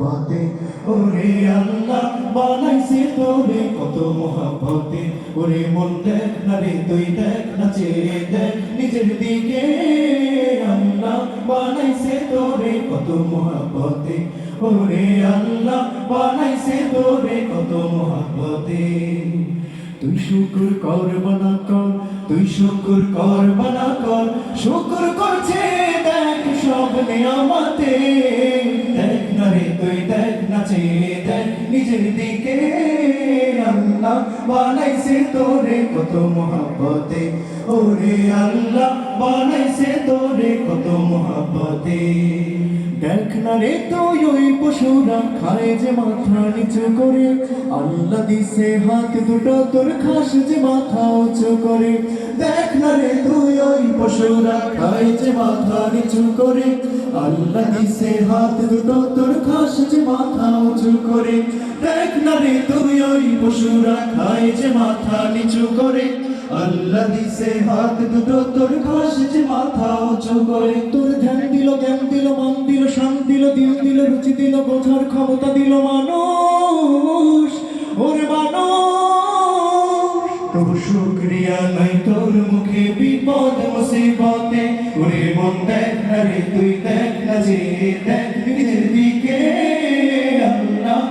মহাব্বতে। ওরে আল্লাহ, বানাইছে তোরে কত মহাব্বতে। ওরে মন দেখ না রে, তুই দেখ না, চেয়ে দেখ নিজের দিকে। আল্লাহ, বানাইছে তোরে কত মহাব্বতে। ওরে আল্লাহ, বানাইছে তোরে কত মহাব্বতে। তুই শুকুর কর, বানা কর, তুই শুকুর কর, বানা কর। শুকুর করছে, দেখ সব নিয়ামতে তুই দেখ না চেয়ে দেখ নিজের দিকে আল্লাহ বানাইছে তোরে কত মহাব্বতে ওরে আল্লাহ, বানাইছে তোরে কত মহাব্বতে। দেখ না রে তুই ওই পশুরা খায় যে মাথা নিচু করে। আল্লাহ দিছে হাত দুটো, তোর খাস যে মাথা উঁচু করে। দেখ না রে তুই ওই পশুরা খায় যে মাথা নিচু করে। আল্লাহ দিছে হাত দুটো, তোর খাস যে মাথা উঁচু করে। দেখ না রে তুই ওই পশুরা খায় যে মাথা নিচু করে। আল্লাহ দিছে হাত দুটো, তোর খাস যে মাথা উঁচু করে। তোর ধ্যান দিল, জ্ঞান দিল, মান দিল দিল, রুচি দিল, বোঝার ক্ষমতা দিল মানুষ। ওরে মানুষ। তোর শুক্রিয়া নাই তোর মুখে বিপদ, মুসিবতে। ওরে মন দেখ রে, তুই দেখ না যে দেখ। নিজের দিকে আল্লাহ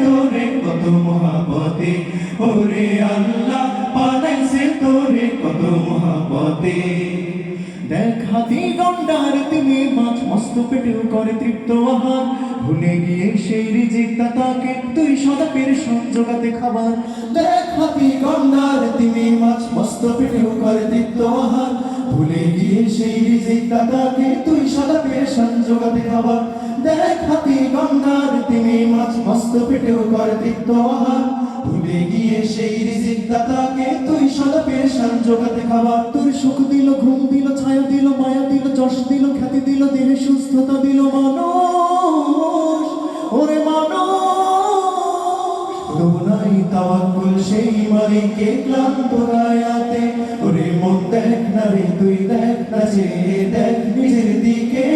তোরে কত মহাবতে ওরে আল্লাহ বানাইছে তোরে কত মহাবতে দেখ পেটেও করে তৃপ্ত আহার। ভুলে গিয়ে সেই রিজিক দাতাকে তুই সদা পেরে সংযোগাতে খাবার। দেখ হাতি গন্ডার, তুমি মাছ মস্ত পেটেও করে তৃপ্ত আহার। ভুলে গিয়ে সেই রিজিক দাতাকে তুই সদা পেরে সংযোগাতে খাবার। দেখ হাতি গন্ডার, তুমি মাছ মস্ত পেটেও করে তৃপ্ত আহার। ভুলে গিয়ে সেই রিজিক দাতাকে তুই সদা পেশান জোগাতে খাবার। তোর সুখ দিল, ঘুম দিল, ছায়া দিল, মায়া যশ দিল, খ্যাতি দিল দেহে সুস্থতা দিল মানুষ। ওরে মানুষ। সেই মালিকে ক্লান্ত গায়াতে ওরে মন দেখ না রে, তুই দেখ না দেখ নিজের দিকে।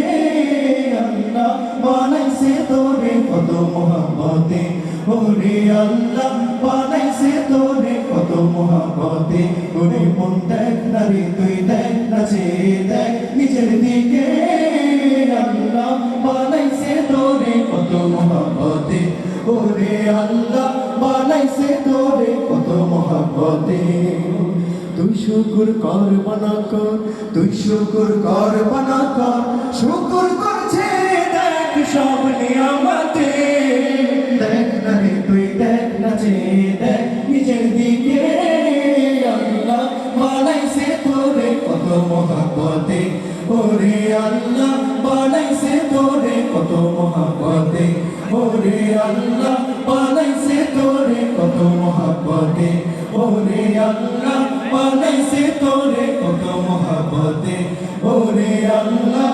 আল্লাহ বানাইছে তোরে কত মহাব্বতে। ওরে আল্লাহ বানাইছে তোরে কত ওরে মন দেখ না রে, তুই দেখ যে দেখ নিজের দিকে। আল্লাহ বানাইছে তোরে কত মহাব্বতে। ওরে আল্লাহ বানাইছে তোরে কত মহাব্বতে। তুই শুকুর কর বানা কর, তুই শুকুর কর বানা কর। শুকুর করছে, দেখ সব নিয়ামতে দেখ না রে, তুই দেখ না যে মহাব্বতে। ওরে আল্লাহ, বানাইছে তোরে কত মহাপতে ওরে আল্লাহ, বানাইছে তোরে কত মহাপতে ওরে আল্লাহ, বানাইছে তোরে কত মহাপতে ওরে আল্লাহ